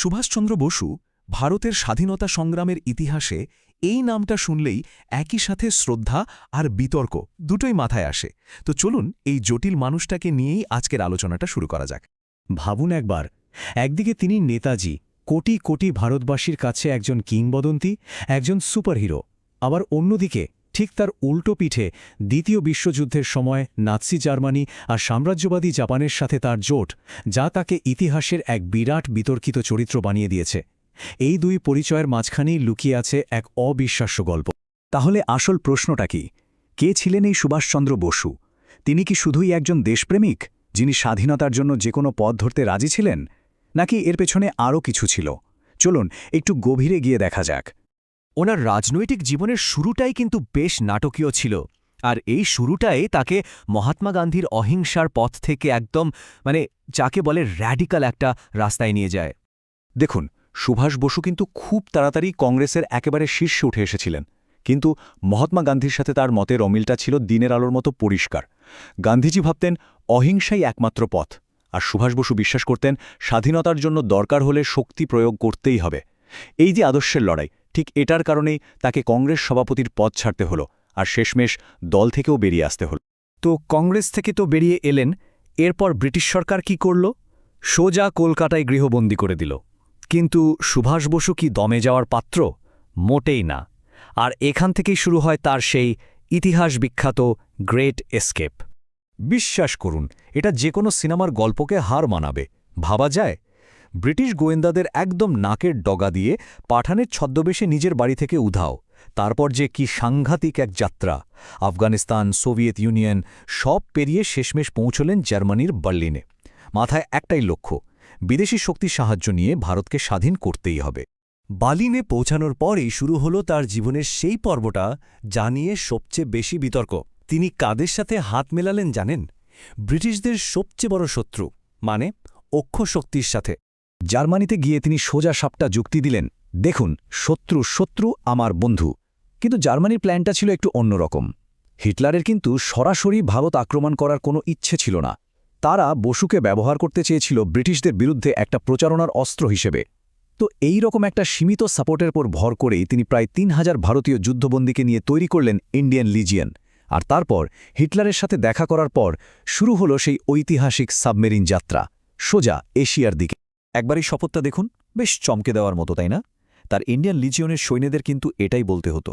সুভাষচন্দ্র বসু ভারতের স্বাধীনতা সংগ্রামের ইতিহাসে এই নামটা শুনলেই একই সাথে শ্রদ্ধা আর বিতর্ক দুটোই মাথায় আসে। তো চলুন এই জটিল মানুষটাকে নিয়েই আজকের আলোচনাটা শুরু করা যাক। ভাবুন একবার, একদিকে তিনি নেতাজি, কোটি কোটি ভারতবাসীর কাছে একজন কিংবদন্তি, একজন সুপারহিরো, আবার অন্যদিকে ঠিক তার উল্টো পিঠে দ্বিতীয় বিশ্বযুদ্ধের সময় নাৎসি জার্মানি আর সাম্রাজ্যবাদী জাপানের সাথে তার জোট, যা তাকে ইতিহাসের এক বিরাট বিতর্কিত চরিত্র বানিয়ে দিয়েছে। এই দুই পরিচয়ের মাঝখানেই লুকিয়ে আছে এক অবিশ্বাস্য গল্প। তাহলে আসল প্রশ্নটা কি? কে ছিলেন এই সুভাষচন্দ্র বসু? তিনি কি শুধুই একজন দেশপ্রেমিক, যিনি স্বাধীনতার জন্য যে কোনো পথ ধরতে রাজি ছিলেন? নাকি এর পেছনে আরও কিছু ছিল? চলুন একটু গভীরে গিয়ে দেখা যাক। ওনার রাজনৈতিক জীবনের শুরুটাই কিন্তু বেশ নাটকীয় ছিল। আর এই শুরুটাই তাকে মহাত্মা গান্ধীর অহিংসার পথ থেকে একদম মানে যাকে বলে র্যাডিক্যাল একটা রাস্তায় নিয়ে যায়। দেখুন, সুভাষ বসু কিন্তু খুব তাড়াতাড়ি কংগ্রেসের একেবারে শীর্ষে উঠে এসেছিলেন। কিন্তু মহাত্মা গান্ধীর সাথে তার মতের অমিলটা ছিল দিনের আলোর মতো পরিষ্কার। গান্ধীজি ভাবতেন, অহিংসাই একমাত্র পথ। আর সুভাষ বসু বিশ্বাস করতেন, স্বাধীনতার জন্য দরকার হলে শক্তি প্রয়োগ করতেই হবে। এই যে আদর্শের লড়াই ঠিক এটার কারণেই তাকে কংগ্রেস সভাপতির পদ ছাড়তে হলো আর শেষমেশ দল থেকেও বেরিয়ে আসতে হল। তো কংগ্রেস থেকে তো বেরিয়ে এলেন, এরপর ব্রিটিশ সরকার কি করল? সোজা কলকাতায় গৃহবন্দী করে দিল। কিন্তু সুভাষ বসু কি দমে যাওয়ার পাত্র? মোটেই না। আর এখান থেকেই শুরু হয় তার সেই ইতিহাস বিখ্যাত গ্রেট এসকেপ। বিশ্বাস করুন, এটা যে কোনো সিনেমার গল্পকে হার মানাবে। ভাবা যায়? ব্রিটিশ গোয়েন্দাদের একদম নাকের ডগা দিয়ে পাঠানের ছদ্মবেশে নিজের বাড়ি থেকে উধাও। তারপর যে কি সাংঘাতিক এক যাত্রা। আফগানিস্তান, সোভিয়েত ইউনিয়ন সব পেরিয়ে শেষমেশ পৌঁছলেন জার্মানির বার্লিনে। মাথায় একটাই লক্ষ্য, বিদেশি শক্তির সাহায্য নিয়ে ভারতকে স্বাধীন করতেই হবে। বালিনে পৌঁছানোর পরেই শুরু হলো তার জীবনের সেই পর্বটা যা নিয়ে সবচেয়ে বেশি বিতর্ক। তিনি কাদের সাথে হাত মেলালেন জানেন? ব্রিটিশদের সবচেয়ে বড় শত্রু মানে অক্ষ শক্তির সাথে। জার্মানিতে গিয়ে তিনি সোজা সাপটা যুক্তি দিলেন, দেখুন, শত্রু শত্রু আমার বন্ধু। কিন্তু জার্মানির প্ল্যানটা ছিল একটু অন্যরকম হিটলারের কিন্তু সরাসরি ভারত আক্রমণ করার কোনো ইচ্ছে ছিল না। তারা বসুকে ব্যবহার করতে চেয়েছিল ব্রিটিশদের বিরুদ্ধে একটা প্রচারণার অস্ত্র হিসেবে। তো এই রকম একটা সীমিত সাপোর্টের পর ভর করেই তিনি প্রায় তিন হাজার ভারতীয় যুদ্ধবন্দীকে নিয়ে তৈরি করলেন ইন্ডিয়ান লিজিয়ান। আর তারপর হিটলারের সাথে দেখা করার পর শুরু হলো সেই ঐতিহাসিক সাবমেরিন যাত্রা, সোজা এশিয়ার দিকে। একবারই শপথটা দেখুন, বেশ চমকে দেওয়ার মতো, তাই না? তার ইন্ডিয়ান লিজিয়নের সৈন্যদের কিন্তু এটাই বলতে হতো।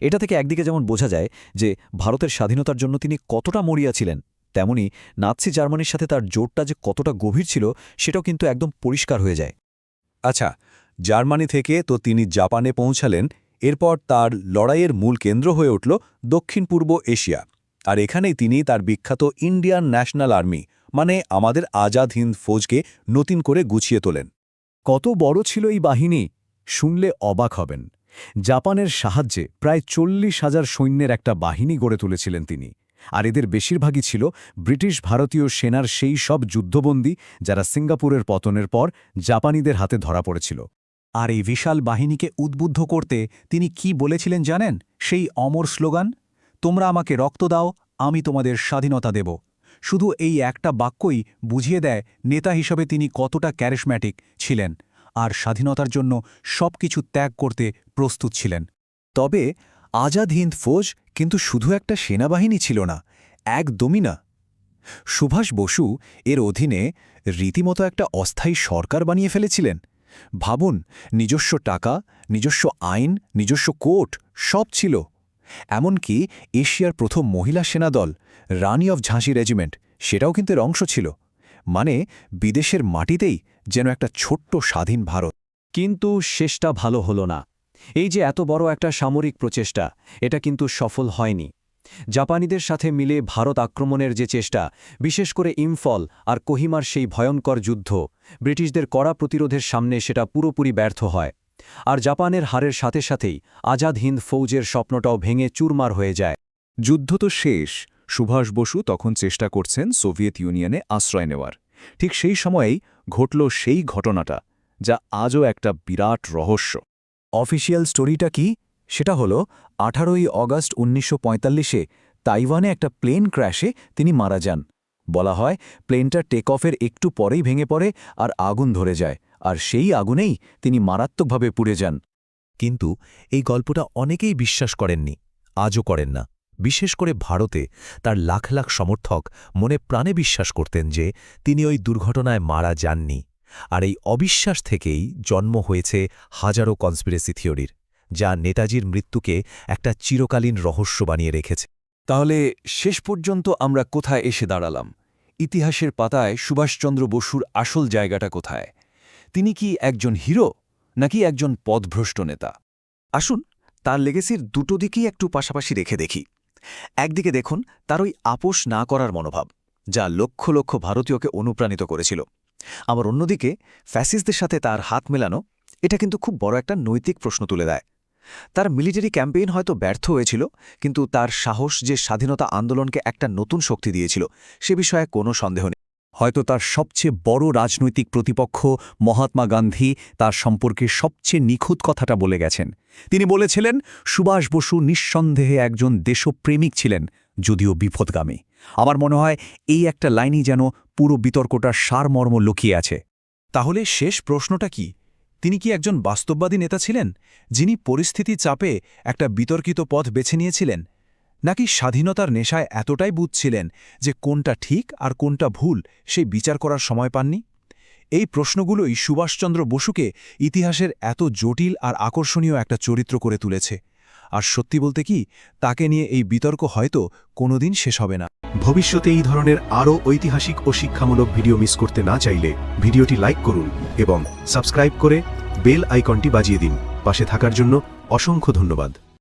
এটা থেকে একদিকে যেমন বোঝা যায় যে ভারতের স্বাধীনতার জন্য তিনি কতটা মরিয়া ছিলেন, তেমনি নাৎসি জার্মানির সাথে তার জোটটা যে কতটা গভীর ছিল, সেটাও কিন্তু একদম পরিষ্কার হয়ে যায়। আচ্ছা জার্মানি থেকে তো তিনি জাপানে পৌঁছালেন, এরপর তার লড়াইয়ের মূল কেন্দ্র হয়ে উঠল দক্ষিণ পূর্ব এশিয়া। আর এখানেই তিনি তার বিখ্যাত ইন্ডিয়ান ন্যাশনাল আর্মি। মানে আমাদের আজাদ হিন্দ ফৌজকে নতুন করে গুছিয়ে তোলেন। কত বড় ছিল এই বাহিনী, শুনলে অবাক হবেন। জাপানের সাহায্যে প্রায় চল্লিশ হাজার সৈন্যের একটা বাহিনী গড়ে তুলেছিলেন তিনি, আর এদের বেশিরভাগই ছিল ব্রিটিশ ভারতীয় সেনার সেই সব যুদ্ধবন্দী যারা সিঙ্গাপুরের পতনের পর জাপানিদের হাতে ধরা পড়েছিল। আর এই বিশাল বাহিনীকে উদ্বুদ্ধ করতে তিনি কি বলেছিলেন জানেন? সেই অমর স্লোগান, তোমরা আমাকে রক্ত দাও, আমি তোমাদের স্বাধীনতা দেব। শুধু এই একটা বাক্যই বুঝিয়ে দেয় নেতা হিসেবে তিনি কতটা ক্যারিশম্যাটিক ছিলেন আর স্বাধীনতার জন্য সব কিছু ত্যাগ করতে প্রস্তুত ছিলেন। তবে আজাদ হিন্দ ফৌজ কিন্তু শুধু একটা সেনাবাহিনী ছিল না, একদমই না। সুভাষ বসু এর অধীনে রীতিমতো একটা অস্থায়ী সরকার বানিয়ে ফেলেছিলেন। ভাবুন, নিজস্ব টাকা, নিজস্ব আইন, নিজস্ব কোর্ট সব ছিল। এমনকি এশিয়ার প্রথম মহিলা সেনাদল রানি অফ ঝাঁসি রেজিমেন্ট, সেটাও কিন্তু এর অংশ ছিল। মানে বিদেশের মাটিতেই যেন একটা ছোট্ট স্বাধীন ভারত। কিন্তু শেষটা ভালো হলো না। এই যে এত বড় একটা সামরিক প্রচেষ্টা, এটা কিন্তু সফল হয়নি। জাপানিদের সাথে মিলে ভারত আক্রমণের যে চেষ্টা, বিশেষ করে ইমফল আর কোহিমার সেই ভয়ঙ্কর যুদ্ধ, ব্রিটিশদের কড়া প্রতিরোধের সামনে সেটা পুরোপুরি ব্যর্থ হয়। আর জাপানের হারের সাথে সাথেই আজাদ হিন্দ ফৌজের স্বপ্নটাও ভেঙে চুরমার হয়ে যায়। যুদ্ধ তো শেষ। সুভাষ বসু তখন চেষ্টা করছেন সোভিয়েত ইউনিয়নে আশ্রয় নেওয়ার। ঠিক সেই সময়েই ঘটল সেই ঘটনাটা, যা আজও একটা বিরাট রহস্য। অফিসিয়াল স্টোরিটা কি? সেটা হলো, আঠারোই অগাস্ট উনিশশো তাইওয়ানে একটা প্লেন ক্র্যাশে তিনি মারা যান। বলা হয় প্লেনটা টেক অফের একটু পরেই ভেঙে পড়ে আর আগুন ধরে যায়, আর সেই আগুনেই তিনি মারাত্মকভাবে পুড়ে যান। কিন্তু এই গল্পটা অনেকেই বিশ্বাস করেননি, আজও করেন না। বিশেষ করে ভারতে তার লাখ লাখ সমর্থক মনে প্রাণে বিশ্বাস করতেন যে তিনি ওই দুর্ঘটনায় মারা যাননি, আর এই অবিশ্বাস থেকেই জন্ম হয়েছে হাজারো কনস্পিরেসি থিওরির যা নেতাজির মৃত্যুকে একটা চিরকালীন রহস্য বানিয়ে রেখেছে। তাহলে শেষ পর্যন্ত আমরা কোথায় এসে দাঁড়ালাম? ইতিহাসের পাতায় সুভাষচন্দ্র বসুর আসল জায়গাটা কোথায়? তিনি কি একজন হিরো, নাকি একজন পদভ্রষ্ট নেতা? আসুন, তার লেগেসির দুটো দিকেই একটু পাশাপাশি রেখে দেখি। একদিকে দেখুন, তার ওই আপোষ না করার মনোভাব, যা লক্ষ লক্ষ ভারতীয়কে অনুপ্রাণিত করেছিল। আবার অন্যদিকে ফ্যাসিসদের সাথে তার হাত মেলানো, এটা কিন্তু খুব বড় একটা নৈতিক প্রশ্ন তুলে দেয়। তার মিলিটারি ক্যাম্পেইন হয়তো ব্যর্থ হয়েছিল, কিন্তু তার সাহস যে স্বাধীনতা আন্দোলনকে একটা নতুন শক্তি দিয়েছিল, সে বিষয়ে কোনো সন্দেহ নেই। হয়তো তার সবচেয়ে বড় রাজনৈতিক প্রতিপক্ষ মহাত্মা গান্ধী তার সম্পর্কে সবচেয়ে নিখুঁত কথাটা বলে গেছেন। তিনি বলেছিলেন, সুভাষ বসু নিঃসন্দেহে একজন দেশপ্রেমিক ছিলেন, যদিও বিপদগামী। আমার মনে হয় এই একটা লাইনই যেন পুরো বিতর্কটার সারমর্ম লুকিয়ে আছে। তাহলে শেষ প্রশ্নটা কি? তিনি কি একজন বাস্তববাদী নেতা ছিলেন, যিনি পরিস্থিতি চাপে একটা বিতর্কিত পথ বেছে নিয়েছিলেন? নাকি স্বাধীনতার নেশায় এতটাই বুঝছিলেন যে কোনটা ঠিক আর কোনটা ভুল সেই বিচার করার সময় পাননি? এই প্রশ্নগুলোই সুভাষচন্দ্র বসুকে ইতিহাসের এত জটিল আর আকর্ষণীয় একটা চরিত্র করে তুলেছে। আর সত্যি বলতে কি, তাকে নিয়ে এই বিতর্ক হয়তো কোনোদিন শেষ হবে না। ভবিষ্যতে এই ধরনের আরও ঐতিহাসিক ও শিক্ষামূলক ভিডিও মিস করতে না চাইলে ভিডিওটি লাইক করুন এবং সাবস্ক্রাইব করে বেল আইকনটি বাজিয়ে দিন। পাশে থাকার জন্য অসংখ্য ধন্যবাদ।